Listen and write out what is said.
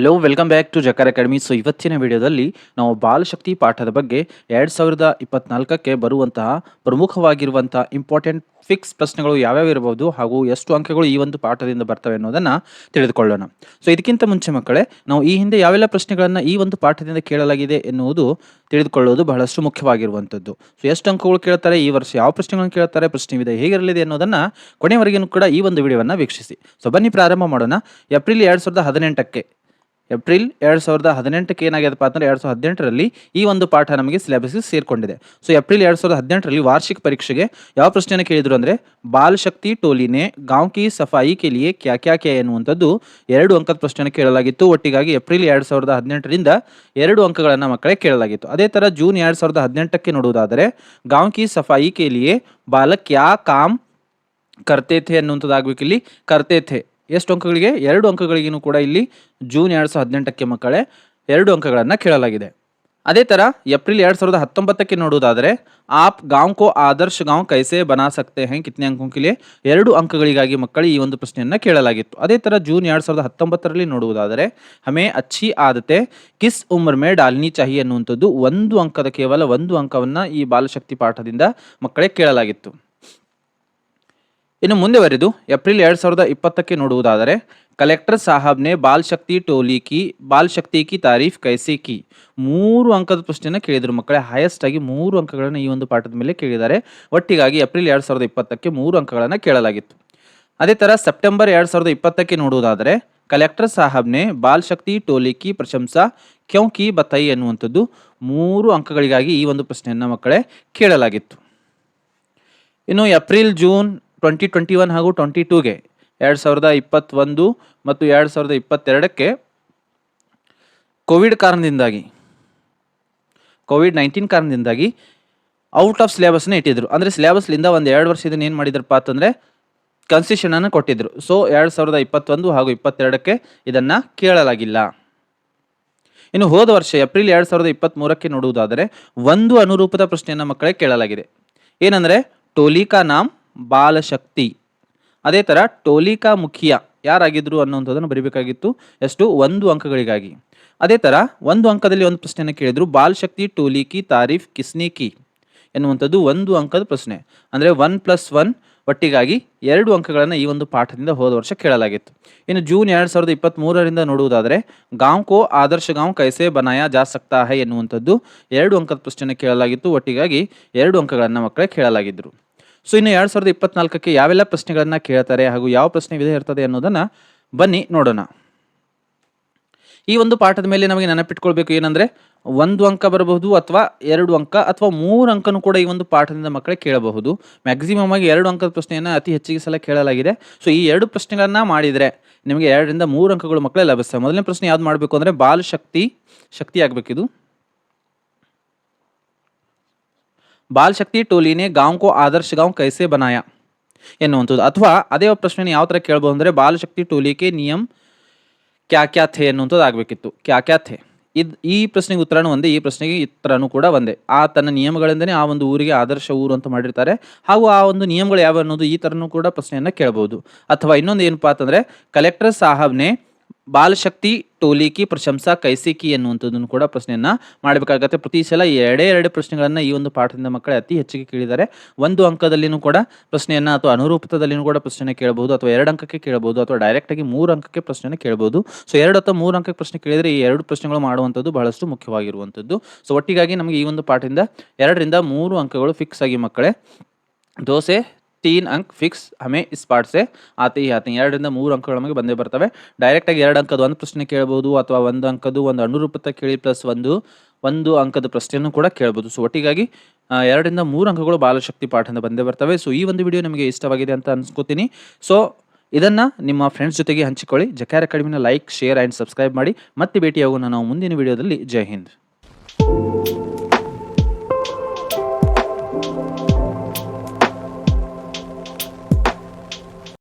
Hello welcome back to ಜಕರ್ academy so ಇವತ್ತಿನ ವಿಡಿಯೋದಲ್ಲಿ ನಾವು ಬಾಲಶಕ್ತಿ ಪಾಠದ ಬಗ್ಗೆ ಎರಡು ಸಾವಿರದ ಇಪ್ಪತ್ನಾಲ್ಕಕ್ಕೆ ಬರುವಂತಹ ಪ್ರಮುಖವಾಗಿರುವಂತಹ ಇಂಪಾರ್ಟೆಂಟ್ ಫಿಕ್ಸ್ ಪ್ರಶ್ನೆಗಳು ಯಾವ್ಯಾವ ಇರಬಹುದು ಹಾಗೂ ಎಷ್ಟು ಅಂಕಗಳು ಈ ಒಂದು ಪಾಠದಿಂದ ಬರ್ತವೆ ಅನ್ನೋದನ್ನ ತಿಳಿದುಕೊಳ್ಳೋಣ. ಸೊ ಇದಕ್ಕಿಂತ ಮುಂಚೆ ಮಕ್ಕಳೇ, ನಾವು ಈ ಹಿಂದೆ ಯಾವೆಲ್ಲ ಪ್ರಶ್ನೆಗಳನ್ನು ಈ ಒಂದು ಪಾಠದಿಂದ ಕೇಳಲಾಗಿದೆ ಎನ್ನುವುದು ತಿಳಿದುಕೊಳ್ಳೋದು ಬಹಳಷ್ಟು ಮುಖ್ಯವಾಗಿರುವಂಥದ್ದು. ಸೊ ಎಷ್ಟು ಅಂಕಗಳು ಕೇಳ್ತಾರೆ, ಈ ವರ್ಷ ಯಾವ ಪ್ರಶ್ನೆಗಳನ್ನು ಕೇಳ್ತಾರೆ ಪ್ರಶ್ನೆ ವಿಧ ಹೇಗಿರಲಿದೆ ಅನ್ನೋದನ್ನ ಕೊನೆವರೆಗೂ ಕೂಡ ಈ ಒಂದು ವಿಡಿಯೋವನ್ನು ವೀಕ್ಷಿಸಿ. ಸೊ ಬನ್ನಿ ಪ್ರಾರಂಭ ಮಾಡೋಣ. ಏಪ್ರಿಲ್ ಎರಡು ಸಾವಿರದ ಹದಿನೆಂಟಕ್ಕೆ ಏಪ್ರಿಲ್ ಎರಡು ಸಾವಿರದ ಹದಿನೆಂಟಕ್ಕೆ ಏನಾಗ್ಯದಪ್ಪ ಅಂತಂದ್ರೆ ಎರಡು ಸಾವಿರದ ಹದಿನೆಂಟರಲ್ಲಿ ಈ ಒಂದು ಪಾಠ ನಮಗೆ ಸಿಲೆಬಸ್ಗೆ ಸೇರಿಕೊಂಡಿದೆ. ಸೊ ಏಪ್ರಿಲ್ ಎರಡು ಸಾವಿರದ ಹದಿನೆಂಟರಲ್ಲಿ ವಾರ್ಷಿಕ ಪರೀಕ್ಷೆಗೆ ಯಾವ ಪ್ರಶ್ನೆಯನ್ನು ಕೇಳಿದ್ರು ಅಂದರೆ, ಬಾಲ್ ಶಕ್ತಿ ಟೋಲಿನೇ ಗಾಂವ್ ಕಿ ಸಫಾಯಿ ಕೆಲಿಯೇ ಕ್ಯಾ ಕ್ಯಾ ಕ್ಯಾ ಎನ್ನುವಂಥದ್ದು ಎರಡು ಅಂಕದ ಪ್ರಶ್ನೆಯನ್ನು ಕೇಳಲಾಗಿತ್ತು. ಒಟ್ಟಿಗಾಗಿ ಏಪ್ರಿಲ್ ಎರಡು ಸಾವಿರದ ಹದಿನೆಂಟರಿಂದ ಎರಡು ಅಂಕಗಳನ್ನು ಮಕ್ಕಳೇ ಕೇಳಲಾಗಿತ್ತು. ಅದೇ ಥರ ಜೂನ್ ಎರಡು ಸಾವಿರದ ಹದಿನೆಂಟಕ್ಕೆ ನೋಡುವುದಾದರೆ, ಗಾಂವ್ ಕಿ ಸಫಾಯಿ ಕೆಲಿಯೇ ಬಾಲ ಕ್ಯಾ ಕಾಮ್ ಕರ್ತೇಥೆ ಅನ್ನುವಂಥದ್ದಾಗಬೇಕಿಲ್ಲಿ ಅನ್ನುವಂಥದ್ದಾಗಬೇಕು ಇಲ್ಲಿ. ಕರ್ತೆ ಥೆ. ಎಷ್ಟು ಅಂಕಗಳಿಗೆ? ಎರಡು ಅಂಕಗಳಿಗೂ ಕೂಡ ಇಲ್ಲಿ ಜೂನ್ ಎರಡು ಸಾವಿರದ ಹದಿನೆಂಟಕ್ಕೆ ಮಕ್ಕಳೇ, ಎರಡು ಅಂಕಗಳನ್ನು ಕೇಳಲಾಗಿದೆ. ಅದೇ ಥರ ಏಪ್ರಿಲ್ ಎರಡು ಸಾವಿರದ ಹತ್ತೊಂಬತ್ತಕ್ಕೆ ನೋಡುವುದಾದರೆ, ಆಪ್ ಗಾಂವ್ ಕೋ ಆದರ್ಶ ಗಾಂವ್ ಕೈಸೆ ಬನಾ ಸಕ್ತೆ ಹೆಂಗೆ ಕಿತ್ನೆ ಅಂಕೋಂಕಿಲೆ ಎರಡು ಅಂಕಗಳಿಗಾಗಿ ಮಕ್ಕಳು ಈ ಒಂದು ಪ್ರಶ್ನೆಯನ್ನು ಕೇಳಲಾಗಿತ್ತು. ಅದೇ ಥರ ಜೂನ್ ಎರಡು ಸಾವಿರದ ಹತ್ತೊಂಬತ್ತರಲ್ಲಿ ನೋಡುವುದಾದರೆ, ಹಮೇ ಅಚ್ಚಿ ಆದತೆ, ಕಿಸ್ ಉಮರ್ ಮೇ ಡಾಲ್ನಿ ಚಾಹಿ ಅನ್ನುವಂಥದ್ದು ಒಂದು ಅಂಕದ ಕೇವಲ ಒಂದು ಅಂಕವನ್ನು ಈ ಬಾಲಶಕ್ತಿ ಪಾಠದಿಂದ ಮಕ್ಕಳೇ ಕೇಳಲಾಗಿತ್ತು. ಇನ್ನು ಮುಂದುವರೆದು ಏಪ್ರಿಲ್ ಎರಡು ಸಾವಿರದ ಇಪ್ಪತ್ತಕ್ಕೆ ನೋಡುವುದಾದರೆ, ಕಲೆಕ್ಟರ್ ಸಾಹಬ್ನೆ ಬಾಲ್ ಶಕ್ತಿ ಟೋಲಿ ಕಿ, ಬಾಲ್ ಶಕ್ತಿ ಕಿ ತಾರೀಫ್ ಕೈಸೆ ಕಿ. ಮೂರು ಅಂಕದ ಪ್ರಶ್ನೆಯನ್ನು ಕೇಳಿದರು ಮಕ್ಕಳೇ. ಹೈಯೆಸ್ಟ್ ಆಗಿ ಮೂರು ಅಂಕಗಳನ್ನು ಈ ಒಂದು ಪಾಠದ ಮೇಲೆ ಕೇಳಿದ್ದಾರೆ. ಒಟ್ಟಿಗಾಗಿ ಏಪ್ರಿಲ್ ಎರಡು ಸಾವಿರದ ಇಪ್ಪತ್ತಕ್ಕೆ ಮೂರು ಅಂಕಗಳನ್ನು ಕೇಳಲಾಗಿತ್ತು. ಅದೇ ಥರ ಸೆಪ್ಟೆಂಬರ್ ಎರಡು ಸಾವಿರದ ಇಪ್ಪತ್ತಕ್ಕೆ ನೋಡುವುದಾದರೆ, ಕಲೆಕ್ಟರ್ ಸಾಹಬ್ನೆ ಬಾಲ್ ಶಕ್ತಿ ಟೋಲಿ ಕಿ ಪ್ರಶಂಸಾ ಕ್ಯೋ ಕಿ ಬತೈ ಎನ್ನುವಂಥದ್ದು ಮೂರು ಅಂಕಗಳಿಗಾಗಿ ಈ ಒಂದು ಪ್ರಶ್ನೆಯನ್ನು ಮಕ್ಕಳೇ ಕೇಳಲಾಗಿತ್ತು. ಇನ್ನು April, June twenty twenty one ಹಾಗೂ ಟ್ವೆಂಟಿ ಟೂಗೆ ಎರಡು ಸಾವಿರದ ಇಪ್ಪತ್ತೊಂದು ಮತ್ತು ಎರಡು ಸಾವಿರದ ಇಪ್ಪತ್ತೆರಡಕ್ಕೆ ಕೋವಿಡ್ ಕಾರಣದಿಂದಾಗಿ, ಕೋವಿಡ್ ನೈನ್ಟೀನ್ ಕಾರಣದಿಂದಾಗಿ ಔಟ್ ಆಫ್ ಸಿಲೆಬಸ್ನ ಇಟ್ಟಿದ್ರು. ಅಂದರೆ ಸಿಲೆಬಸ್ಲಿಂದ ಒಂದು ಎರಡು ವರ್ಷ ಇದನ್ನ ಏನು ಮಾಡಿದ್ರಪ್ಪ ಅಂತಂದರೆ ಕನ್ಸೆಷನನ್ನು ಕೊಟ್ಟಿದ್ರು. ಸೊ ಎರಡು ಸಾವಿರದ ಇಪ್ಪತ್ತೊಂದು ಹಾಗೂ ಇಪ್ಪತ್ತೆರಡಕ್ಕೆ ಇದನ್ನು ಕೇಳಲಾಗಿಲ್ಲ. ಇನ್ನು ಹೋದ ವರ್ಷ, ಏಪ್ರಿಲ್ ಎರಡು ಸಾವಿರದ ಇಪ್ಪತ್ತ್ಮೂರಕ್ಕೆ ನೋಡುವುದಾದರೆ, ಒಂದು ಅನುರೂಪದ ಪ್ರಶ್ನೆಯನ್ನು ಮಕ್ಕಳೇ ಕೇಳಲಾಗಿದೆ. ಏನಂದರೆ, ಟೋಲಿಕಾ ನಾಮ್ ಬಾಲಶಕ್ತಿ. ಅದೇ ಥರ ಟೋಲಿಕಾ ಮುಖಿಯ ಯಾರಾಗಿದ್ದರು ಅನ್ನೋಂಥದ್ದನ್ನು ಬರೀಬೇಕಾಗಿತ್ತು. ಎಷ್ಟು? ಒಂದು ಅಂಕಗಳಿಗಾಗಿ. ಅದೇ ಥರ ಒಂದು ಅಂಕದಲ್ಲಿ ಒಂದು ಪ್ರಶ್ನೆಯನ್ನು ಕೇಳಿದ್ರು. ಬಾಲಶಕ್ತಿ, ಟೋಲಿಕಿ, ತಾರೀಫ್, ಕಿಸ್ನಿಕಿ ಎನ್ನುವಂಥದ್ದು ಒಂದು ಅಂಕದ ಪ್ರಶ್ನೆ. ಅಂದರೆ ಒನ್ ಪ್ಲಸ್ ಒನ್ ಒಟ್ಟಿಗಾಗಿ ಎರಡು ಅಂಕಗಳನ್ನು ಈ ಒಂದು ಪಾಠದಿಂದ ಹೋದ ವರ್ಷ ಕೇಳಲಾಗಿತ್ತು. ಇನ್ನು ಜೂನ್ ಎರಡು ಸಾವಿರದ ಇಪ್ಪತ್ತ್ಮೂರರಿಂದ ನೋಡುವುದಾದರೆ, ಗಾಂವ್ ಕೋ ಆದರ್ಶ ಗಾಂವ್ ಕೈಸೆ ಬನಾಯ ಜಾ ಸಕ್ತಾ ಹೈ ಎನ್ನುವಂಥದ್ದು ಎರಡು ಅಂಕದ ಪ್ರಶ್ನೆಯನ್ನು ಕೇಳಲಾಗಿತ್ತು. ಒಟ್ಟಿಗಾಗಿ ಎರಡು ಅಂಕಗಳನ್ನು ಮಕ್ಕಳೇ ಕೇಳಲಾಗಿದ್ದರು ಸೊ ಇನ್ನು ಎರಡು ಸಾವಿರದ ಇಪ್ಪತ್ನಾಲ್ಕಕ್ಕೆ ಯಾವೆಲ್ಲ ಪ್ರಶ್ನೆಗಳನ್ನು ಕೇಳ್ತಾರೆ ಹಾಗೂ ಯಾವ ಪ್ರಶ್ನೆ ವಿಧ ಇರ್ತದೆ ಅನ್ನೋದನ್ನು ಬನ್ನಿ ನೋಡೋಣ. ಈ ಒಂದು ಪಾಠದ ಮೇಲೆ ನಮಗೆ ನೆನಪಿಟ್ಕೊಳ್ಬೇಕು ಏನಂದರೆ ಒಂದು ಅಂಕ ಬರಬಹುದು ಅಥವಾ ಎರಡು ಅಂಕ ಅಥವಾ ಮೂರು ಅಂಕನೂ ಕೂಡ ಈ ಒಂದು ಪಾಠದಿಂದ ಮಕ್ಕಳೇ ಕೇಳಬಹುದು. ಮ್ಯಾಕ್ಸಿಮಮ್ ಆಗಿ ಎರಡು ಅಂಕದ ಪ್ರಶ್ನೆಯನ್ನು ಅತಿ ಹೆಚ್ಚಿಗೆ ಸಲ ಕೇಳಲಾಗಿದೆ. ಸೊ ಈ ಎರಡು ಪ್ರಶ್ನೆಗಳನ್ನು ಮಾಡಿದರೆ ನಿಮಗೆ ಎರಡರಿಂದ ಮೂರು ಅಂಕಗಳು ಮಕ್ಕಳೇ ಲಭಿಸ್ತವೆ ಮೊದಲನೇ ಪ್ರಶ್ನೆ ಯಾವ್ದು ಮಾಡಬೇಕು ಅಂದರೆ ಬಾಲ್ ಶಕ್ತಿ ಶಕ್ತಿ ಆಗಬೇಕಿದು. ಬಾಲ್ ಶಕ್ತಿ ಟೋಲಿನೇ ಗಾಂವ್ ಕೋ ಆದರ್ಶ ಗಾಂವ್ ಕೈಸೆ ಬನಾಯ ಎನ್ನುವಂಥದ್ದು. ಅಥವಾ ಅದೇ ಪ್ರಶ್ನೆ ಯಾವ ಥರ ಕೇಳ್ಬೋದು ಅಂದರೆ ಬಾಲ್ ಶಕ್ತಿ ಟೋಲಿಕೆ ನಿಯಮ್ ಕ್ಯಾ ಕ್ಯಾ ಥೆ ಎನ್ನುವಂಥದ್ದು ಆಗಬೇಕಿತ್ತು. ಕ್ಯಾ ಕ್ಯಾ ಥೆ. ಇದು ಈ ಪ್ರಶ್ನೆಗೆ ಉತ್ತರನೂ ಒಂದೇ, ಈ ಪ್ರಶ್ನೆಗೆ ಉತ್ತರನೂ ಕೂಡ ಒಂದೇ. ಆ ತನ್ನ ನಿಯಮಗಳಿಂದನೇ ಆ ಒಂದು ಊರಿಗೆ ಆದರ್ಶ ಊರು ಅಂತ ಮಾಡಿರ್ತಾರೆ. ಹಾಗೂ ಆ ಒಂದು ನಿಯಮಗಳು ಯಾವ ಅನ್ನೋದು ಈ ಥರನೂ ಕೂಡ ಪ್ರಶ್ನೆಯನ್ನು ಕೇಳ್ಬೋದು. ಅಥವಾ ಇನ್ನೊಂದು ಏನಪ್ಪಾ ಅಂತಂದರೆ ಕಲೆಕ್ಟರ್ ಸಾಹಬ್ನೇ ಬಾಲಶಕ್ತಿ ಟೋಲಿಕಿ ಪ್ರಶಂಸಾ ಕೈಸಿಕಿ ಎನ್ನುವಂಥದ್ದನ್ನು ಕೂಡ ಪ್ರಶ್ನೆಯನ್ನು ಮಾಡಬೇಕಾಗತ್ತೆ. ಪ್ರತಿ ಸಲ ಎರಡೇ ಎರಡು ಪ್ರಶ್ನೆಗಳನ್ನು ಈ ಒಂದು ಪಾಠದಿಂದ ಮಕ್ಕಳೇ ಅತಿ ಹೆಚ್ಚಿಗೆ ಕೇಳಿದ್ದಾರೆ. ಒಂದು ಅಂಕದಲ್ಲಿನೂ ಕೂಡ ಪ್ರಶ್ನೆಯನ್ನು ಅಥವಾ ಅನುರೂಪದಲ್ಲಿನೂ ಕೂಡ ಪ್ರಶ್ನೆ ಕೇಳಬಹುದು ಅಥವಾ ಎರಡು ಅಂಕಕ್ಕೆ ಕೇಳಬಹುದು ಅಥವಾ ಡೈರೆಕ್ಟಾಗಿ ಮೂರು ಅಂಕಕ್ಕೆ ಪ್ರಶ್ನೆಯನ್ನು ಕೇಳಬಹುದು. ಸೊ ಎರಡು ಅಥವಾ ಮೂರು ಅಂಕಕ್ಕೆ ಪ್ರಶ್ನೆ ಕೇಳಿದರೆ ಈ ಎರಡು ಪ್ರಶ್ನೆಗಳು ಮಾಡುವಂಥದ್ದು ಬಹಳಷ್ಟು ಮುಖ್ಯವಾಗಿರುವಂಥದ್ದು. ಸೊ ಒಟ್ಟಿಗಾಗಿ ನಮಗೆ ಈ ಒಂದು ಪಾಠದಿಂದ ಎರಡರಿಂದ ಮೂರು ಅಂಕಗಳು ಫಿಕ್ಸ್ ಆಗಿ ಮಕ್ಕಳೇ. ದೋಸೆ ತೀನ್ ಅಂಕ್ ಫಿಕ್ಸ್ ಹಮೆ ಇಸ್ ಪಾಠ್ಸೆ ಆತಿ ಆತಿ ಎರಡರಿಂದ ಮೂರು ಅಂಕಗಳು ನಮಗೆ ಬಂದೇ ಬರ್ತವೆ. ಡೈರೆಕ್ಟಾಗಿ ಎರಡು ಅಂಕದ ಒಂದು ಪ್ರಶ್ನೆ ಕೇಳ್ಬೋದು ಅಥವಾ ಒಂದು ಅಂಕದ್ದು ಒಂದು ಅನುರೂಪತ ಕೇಳಿ ಪ್ಲಸ್ ಒಂದು ಒಂದು ಅಂಕದ ಪ್ರಶ್ನೆಯನ್ನು ಕೂಡ ಕೇಳ್ಬೋದು. ಸೊ ಒಟ್ಟಿಗಾಗಿ ಎರಡರಿಂದ ಮೂರು ಅಂಕಗಳು ಬಾಲಶಕ್ತಿ ಪಾಠದಿಂದ ಬಂದೇ ಬರ್ತವೆ. ಸೊ ಈ ಒಂದು ವಿಡಿಯೋ ನಿಮಗೆ ಇಷ್ಟವಾಗಿದೆ ಅಂತ ಅನ್ಸ್ಕೋತೀನಿ. ಸೊ ಇದನ್ನು ನಿಮ್ಮ ಫ್ರೆಂಡ್ಸ್ ಜೊತೆಗೆ ಹಂಚಿಕೊಳ್ಳಿ. ಜಕ್ಯಾರ್ ಅಕಾಡೆಮಿನ ಲೈಕ್ ಶೇರ್ ಆ್ಯಂಡ್ ಸಬ್ಸ್ಕ್ರೈಬ್ ಮಾಡಿ. ಮತ್ತೆ ಭೇಟಿಯಾಗೋಣ ನಾವು ಮುಂದಿನ ವಿಡಿಯೋದಲ್ಲಿ ಜೈ ಹಿಂದ್.